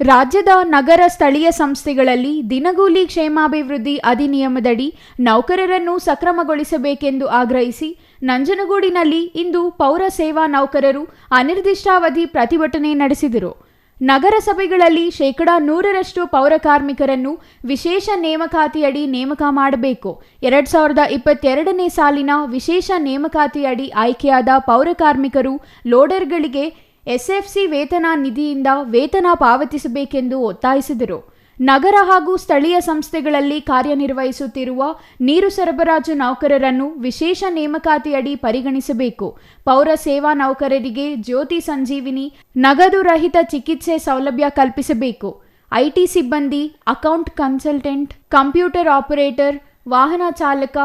ರಾಜ್ಯದ ನಗರ ಸ್ಥಳೀಯ ಸಂಸ್ಥೆಗಳಲ್ಲಿ ದಿನಗೂಲಿ ಕ್ಷೇಮಾಭಿವೃದ್ಧಿ ಅಧಿನಿಯಮದಡಿ ನೌಕರರನ್ನು ಸಕ್ರಮಗೊಳಿಸಬೇಕೆಂದು ಆಗ್ರಹಿಸಿ ನಂಜನಗೂಡಿನಲ್ಲಿ ಇಂದು ಪೌರ ಸೇವಾ ನೌಕರರು ಅನಿರ್ದಿಷ್ಟಾವಧಿ ಪ್ರತಿಭಟನೆ ನಡೆಸಿದರು. ನಗರಸಭೆಗಳಲ್ಲಿ ಶೇಕಡಾ ನೂರರಷ್ಟು ಪೌರ ಕಾರ್ಮಿಕರನ್ನು ವಿಶೇಷ ನೇಮಕಾತಿಯಡಿ ನೇಮಕ ಮಾಡಬೇಕು. ಎರಡ್ ಸಾವಿರದ ಇಪ್ಪತ್ತೆರಡನೇ ಸಾಲಿನ ವಿಶೇಷ ನೇಮಕಾತಿಯಡಿ ಆಯ್ಕೆಯಾದ ಪೌರ ಕಾರ್ಮಿಕರು ಲೋಡರ್ಗಳಿಗೆ ಎಸ್ಎಫ್ಸಿ ವೇತನ ನಿಧಿಯಿಂದ ವೇತನ ಪಾವತಿಸಬೇಕೆಂದು ಒತ್ತಾಯಿಸಿದರು. ನಗರ ಹಾಗೂ ಸ್ಥಳೀಯ ಸಂಸ್ಥೆಗಳಲ್ಲಿ ಕಾರ್ಯನಿರ್ವಹಿಸುತ್ತಿರುವ ನೀರು ಸರಬರಾಜು ನೌಕರರನ್ನು ವಿಶೇಷ ನೇಮಕಾತಿಯಡಿ ಪರಿಗಣಿಸಬೇಕು. ಪೌರ ಸೇವಾ ನೌಕರರಿಗೆ ಜ್ಯೋತಿ ಸಂಜೀವಿನಿ ನಗದು ರಹಿತ ಚಿಕಿತ್ಸೆ ಸೌಲಭ್ಯ ಕಲ್ಪಿಸಬೇಕು. ಐಟಿ ಸಿಬ್ಬಂದಿ, ಅಕೌಂಟ್ ಕನ್ಸಲ್ಟೆಂಟ್, ಕಂಪ್ಯೂಟರ್ ಆಪರೇಟರ್, ವಾಹನ ಚಾಲಕ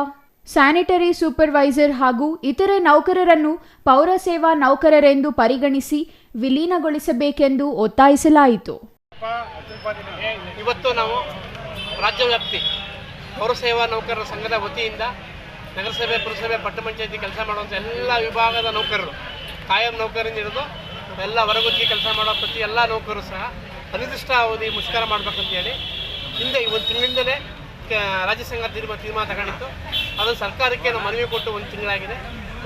ಸ್ಯಾನಿಟರಿ ಸೂಪರ್ವೈಸರ್ ಹಾಗೂ ಇತರೆ ನೌಕರರನ್ನು ಪೌರ ಸೇವಾ ನೌಕರರೆಂದು ಪರಿಗಣಿಸಿ ವಿಲೀನಗೊಳಿಸಬೇಕೆಂದು ಒತ್ತಾಯಿಸಲಾಯಿತು. ಇವತ್ತು ನಾವು ರಾಜ್ಯವ್ಯಾಪ್ತಿ ಪೌರ ಪೌರಸೇವಾ ನೌಕರರ ಸಂಘದ ವತಿಯಿಂದ ನಗರಸಭೆ, ಪುರಸಭೆ, ಪಟ್ಟಣ ಪಂಚಾಯತಿ ಕೆಲಸ ಮಾಡುವಂಥ ಎಲ್ಲ ವಿಭಾಗದ ನೌಕರರು, ಕಾಯಂ ನೌಕರಿಂದ ಹಿಡಿದು ಎಲ್ಲ ಹೊರಗುತ್ತಿಗೆ ಕೆಲಸ ಮಾಡೋ ಪ್ರತಿ ಎಲ್ಲ ನೌಕರರು ಸಹ ಅನಿರ್ದಿಷ್ಟ ಅವಧಿ ಮುಷ್ಕರ ಮಾಡಬೇಕಂತ ಹೇಳಿ, ಹಿಂದೆ ಒಂದು ತಿಂಗಳಿಂದಲೇ ರಾಜ್ಯ ಸಂಘ ತೀರ್ಮಾನ ತೀರ್ಮಾನ ತಗೊಂಡಿತ್ತು. ಅದನ್ನು ಸರ್ಕಾರಕ್ಕೆ ನಾವು ಮನವಿ ಕೊಟ್ಟು ಒಂದು ತಿಂಗಳಾಗಿದೆ.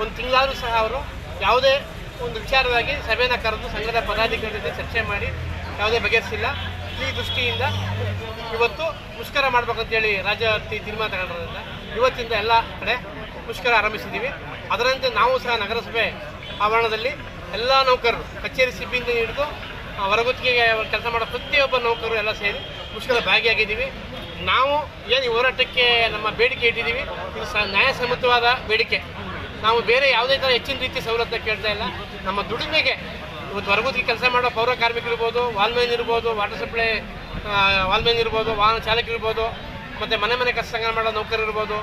ಒಂದು ತಿಂಗಳಾದರೂ ಸಹ ಅವರು ಯಾವುದೇ ಒಂದು ವಿಚಾರವಾಗಿ ಸಭೆನ ಕರೆದು ಸಂಘದ ಪದಾಧಿಕಾರಿ ಜೊತೆ ಚರ್ಚೆ ಮಾಡಿ ಯಾವುದೇ ಬಗೆಹರಿಸಿಲ್ಲ. ಈ ದೃಷ್ಟಿಯಿಂದ ಇವತ್ತು ಮುಷ್ಕರ ಮಾಡಬೇಕಂತೇಳಿ ರಾಜ್ಯ ತೀರ್ಮಾನ ತಗೊಂಡಿರೋದ್ರಿಂದ ಇವತ್ತಿಂದ ಎಲ್ಲ ಕಡೆ ಮುಷ್ಕರ ಆರಂಭಿಸಿದ್ದೀವಿ. ಅದರಂತೆ ನಾವು ಸಹ ನಗರಸಭೆ ಆವರಣದಲ್ಲಿ ಎಲ್ಲ ನೌಕರರು, ಕಚೇರಿ ಸಿಬ್ಬಂದಿ ಹಿಡಿದು ಹೊರಗುತ್ತಿಗೆ ಕೆಲಸ ಮಾಡೋ ಪ್ರತಿಯೊಬ್ಬ ನೌಕರರು ಎಲ್ಲ ಸೇರಿ ಮುಷ್ಕರ ಭಾಗಿಯಾಗಿದ್ದೀವಿ. ನಾವು ಏನು ಹೋರಾಟಕ್ಕೆ ನಮ್ಮ ಬೇಡಿಕೆ ಇಟ್ಟಿದ್ದೀವಿ, ಇದು ನ್ಯಾಯಸಮ್ಮತವಾದ ಬೇಡಿಕೆ. ನಾವು ಬೇರೆ ಯಾವುದೇ ಥರ ಹೆಚ್ಚಿನ ರೀತಿ ಸವಲತ್ತನ್ನ ಕೇಳ್ತಾ ಇಲ್ಲ. ನಮ್ಮ ದುಡಿಮೆಗೆ ಇವತ್ತು ಹೊರಗುತ್ತಿಗೆ ಕೆಲಸ ಮಾಡೋ ಪೌರ ಕಾರ್ಮಿಕರಿರ್ಬೋದು ವಾಲ್ಮೇನ್ ಇರ್ಬೋದು, ವಾಟರ್ ಸಪ್ಲೈ ವಾಲ್ಮೈನ್ ಇರ್ಬೋದು, ವಾಹನ ಚಾಲಕ ಇರ್ಬೋದು, ಮತ್ತು ಮನೆ ಮನೆ ಕಸ ಸಂಗ್ರಹ ಮಾಡೋ ನೌಕರರು ಇರ್ಬೋದು,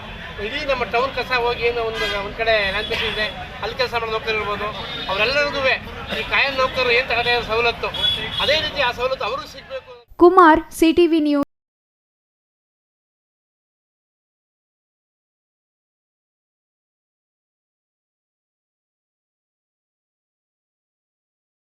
ಇಡೀ ನಮ್ಮ ಟೌನ್ ಕಸ ಹೋಗಿ ಏನು ಒಂದು ಒಂದು ಕಡೆ ಲ್ಯಾಂಡ್ ಇದೆ, ಅಲ್ಲಿ ಕೆಲಸ ಮಾಡೋ ನೌಕರರು ಇರ್ಬೋದು, ಅವರೆಲ್ಲರಿಗೂ ಈ ಕಾಯಂ ನೌಕರರು ಏನು ತಗದೇ ಸವಲತ್ತು? ಅದೇ ರೀತಿ ಆ ಸವಲತ್ತು ಅವ್ರಿಗೂ ಸಿಗಬೇಕು. Kumar CTV news